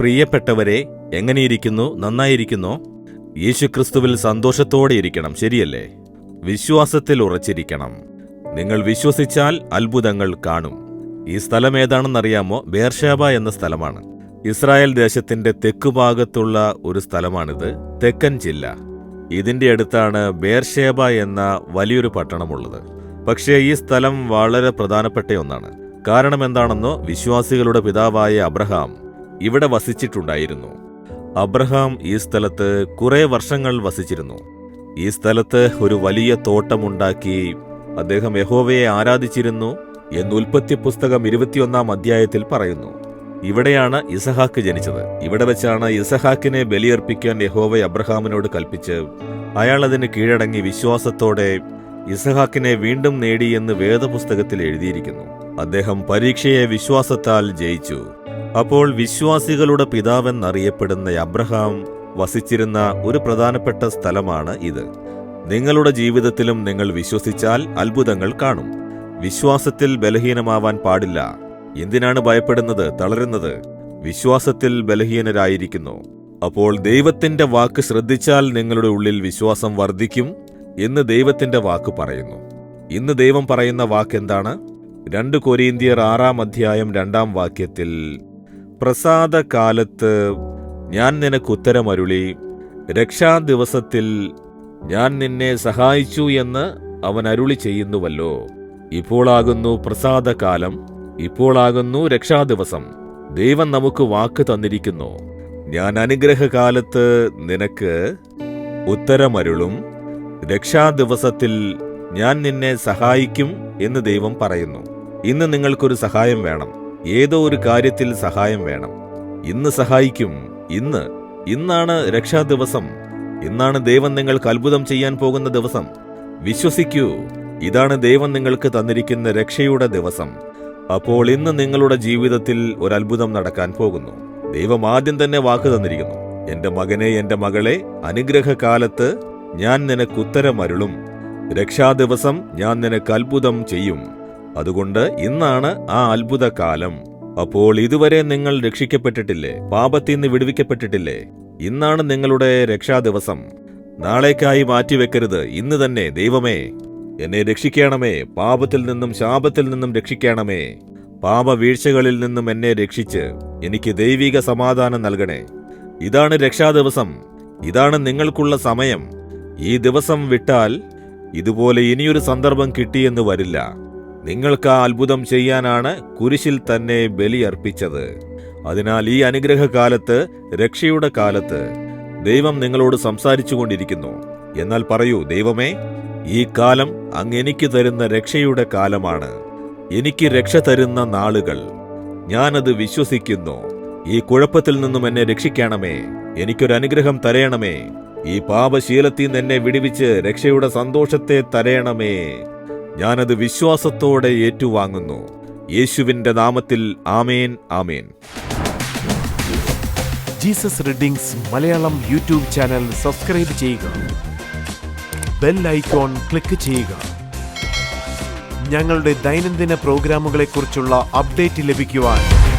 പ്രിയപ്പെട്ടവരെ എങ്ങനെയിരിക്കുന്നു? നന്നായിരിക്കുന്നോ? യേശുക്രിസ്തുവിൽ സന്തോഷത്തോടെ ഇരിക്കണം ശരിയല്ലേ? വിശ്വാസത്തിൽ ഉറച്ചിരിക്കണം. നിങ്ങൾ വിശ്വസിച്ചാൽ അത്ഭുതങ്ങൾ കാണും. ഈ സ്ഥലം ഏതാണെന്നറിയാമോ? ബേർഷാബ എന്ന സ്ഥലമാണ്. ഇസ്രായേൽ ദേശത്തിന്റെ തെക്കുഭാഗത്തുള്ള ഒരു സ്ഥലമാണിത് തെക്കൻ ജില്ല. ഇതിന്റെ അടുത്താണ് ബേർഷേബ എന്ന വലിയൊരു പട്ടണമുള്ളത്. പക്ഷേ ഈ സ്ഥലം വളരെ പ്രധാനപ്പെട്ട ഒന്നാണ്. കാരണം എന്താണെന്നോ? വിശ്വാസികളുടെ പിതാവായ അബ്രഹാം ഇവിടെ വസിച്ചിട്ടുണ്ടായിരുന്നു. അബ്രഹാം ഈ സ്ഥലത്ത് കുറെ വർഷങ്ങൾ വസിച്ചിരുന്നു. ഈ സ്ഥലത്ത് ഒരു വലിയ തോട്ടമുണ്ടാക്കി അദ്ദേഹം യഹോവയെ ആരാധിച്ചിരുന്നു എന്ന് ഉൽപ്പത്തി പുസ്തകം ഇരുപത്തിയൊന്നാം അധ്യായത്തിൽ പറയുന്നു. ഇവിടെയാണ് ഇസഹാക്ക് ജനിച്ചത്. ഇവിടെ വെച്ചാണ് ഇസഹാക്കിനെ ബലിയർപ്പിക്കാൻ യഹോവ അബ്രഹാമിനോട് കൽപ്പിച്ച് അയാൾ അതിന് കീഴടങ്ങി വിശ്വാസത്തോടെ ഇസഹാക്കിനെ വീണ്ടും നേടിയെന്ന് വേദപുസ്തകത്തിൽ എഴുതിയിരിക്കുന്നു. അദ്ദേഹം പരീക്ഷയെ വിശ്വാസത്താൽ ജയിച്ചു. അപ്പോൾ വിശ്വാസികളുടെ പിതാവെന്നറിയപ്പെടുന്ന അബ്രഹാം വസിച്ചിരുന്ന ഒരു പ്രധാനപ്പെട്ട സ്ഥലമാണ് ഇത്. നിങ്ങളുടെ ജീവിതത്തിലും നിങ്ങൾ വിശ്വസിച്ചാൽ അത്ഭുതങ്ങൾ കാണും. വിശ്വാസത്തിൽ ബലഹീനമാവാൻ പാടില്ല. എന്തിനാണ് ഭയപ്പെടുന്നത് തളരുന്നത്? വിശ്വാസത്തിൽ ബലഹീനരായിരിക്കുന്നു. അപ്പോൾ ദൈവത്തിന്റെ വാക്ക് ശ്രദ്ധിച്ചാൽ നിങ്ങളുടെ ഉള്ളിൽ വിശ്വാസം വർദ്ധിക്കും എന്ന് ദൈവത്തിന്റെ വാക്ക് പറയുന്നു. ഇന്ന് ദൈവം പറയുന്ന വാക്ക് എന്താണ് രണ്ട് കൊരീന്തിയർ ആറാം അധ്യായം രണ്ടാം വാക്യത്തിൽ പ്രസാദകാലത്ത് ഞാൻ നിനക്ക് ഉത്തരമരുളി. രക്ഷാദിവസത്തിൽ ഞാൻ നിന്നെ സഹായിച്ചു എന്ന് അവൻ അരുളി ചെയ്യുന്നുവല്ലോ. ഇപ്പോളാകുന്നു പ്രസാദകാലം. ഇപ്പോളാകുന്നു രക്ഷാദിവസം. ദൈവം നമുക്ക് വാക്ക് തന്നിരിക്കുന്നു. ഞാൻ അനുഗ്രഹകാലത്ത് നിനക്ക് ഉത്തരമരുളും. രക്ഷാദിവസത്തിൽ ഞാൻ നിന്നെ സഹായിക്കും എന്ന് ദൈവം പറയുന്നു. ഇന്ന് നിങ്ങൾക്കൊരു സഹായം വേണം. ഏതോ ഒരു കാര്യത്തിൽ സഹായം വേണം. ഇന്ന് സഹായിക്കും. ഇന്ന്. ഇന്നാണ് രക്ഷാദിവസം. ഇന്നാണ് ദൈവം നിങ്ങൾക്ക് അത്ഭുതം ചെയ്യാൻ പോകുന്ന ദിവസം. വിശ്വസിക്കൂ. ഇതാണ് ദൈവം നിങ്ങൾക്ക് തന്നിരിക്കുന്ന രക്ഷയുടെ ദിവസം. അപ്പോൾ ഇന്ന് നിങ്ങളുടെ ജീവിതത്തിൽ ഒരു അത്ഭുതം നടക്കാൻ പോകുന്നു. ദൈവം ആദ്യം തന്നെ വാക്ക് തന്നിരിക്കുന്നു. എന്റെ മകനെ എന്റെ മകളെ അനുഗ്രഹകാലത്ത് ഞാൻ നിനക്ക് ഉത്തരമരുളും. രക്ഷാദിവസം ഞാൻ നിനക്ക് അത്ഭുതം ചെയ്യും. അതുകൊണ്ട് ഇന്നാണ് ആ അത്ഭുത കാലം അപ്പോൾ ഇതുവരെ നിങ്ങൾ രക്ഷിക്കപ്പെട്ടിട്ടില്ലേ? പാപത്തിൽ നിന്ന് വിടുവിക്കപ്പെട്ടിട്ടില്ലേ? ഇന്നാണ് നിങ്ങളുടെ രക്ഷാദിവസം. നാളേക്കായി മാറ്റിവെക്കരുത്. ഇന്ന് തന്നെ ദൈവമേ. എന്നെ രക്ഷിക്കണമേ. പാപത്തിൽ നിന്നും ശാപത്തിൽ നിന്നും രക്ഷിക്കണമേ. പാപവീഴ്ചകളിൽ നിന്നും എന്നെ രക്ഷിച്ച് എനിക്ക് ദൈവിക സമാധാനം നൽകണേ. ഇതാണ് രക്ഷാദിവസം. ഇതാണ് നിങ്ങൾക്കുള്ള സമയം. ഈ ദിവസം വിട്ടാൽ ഇതുപോലെ ഇനിയൊരു സന്ദർഭം കിട്ടിയെന്ന് വരില്ല. നിങ്ങൾക്ക് ആ അത്ഭുതം ചെയ്യാനാണ് കുരിശിൽ തന്നെ ബലിയർപ്പിച്ചത് അതിനാൽ ഈ അനുഗ്രഹകാലത്ത് രക്ഷയുടെ കാലത്ത് ദൈവം നിങ്ങളോട് സംസാരിച്ചു കൊണ്ടിരിക്കുന്നു എന്നാൽ പറയൂ ദൈവമേ ഈ കാലം അങ്ങ് എനിക്ക് തരുന്ന രക്ഷയുടെ കാലമാണ്. എനിക്ക് രക്ഷ തരുന്ന നാളുകൾ. ഞാനത് വിശ്വസിക്കുന്നു. ഈ കുഴപ്പത്തിൽ നിന്നും എന്നെ രക്ഷിക്കണമേ. എനിക്കൊരു അനുഗ്രഹം തരയണമേ. ഈ പാപശീലത്തിൽ നിന്ന് എന്നെ വിടുവിച്ച് രക്ഷയുടെ സന്തോഷത്തെ തരയണമേ. ഞാനത് വിശ്വാസത്തോടെ ഏറ്റുവാങ്ങുന്നു. യേശുവിന്റെ നാമത്തിൽ ആമേൻ ആമേൻ. Jesus readings Malayalam YouTube channel subscribe ചെയ്യുക. ബെൽ ഐക്കോൺ ക്ലിക്ക് ചെയ്യുക. ഞങ്ങളുടെ ദൈനംദിന പ്രോഗ്രാമുകളെക്കുറിച്ചുള്ള അപ്ഡേറ്റ് ലഭിക്കുവാൻ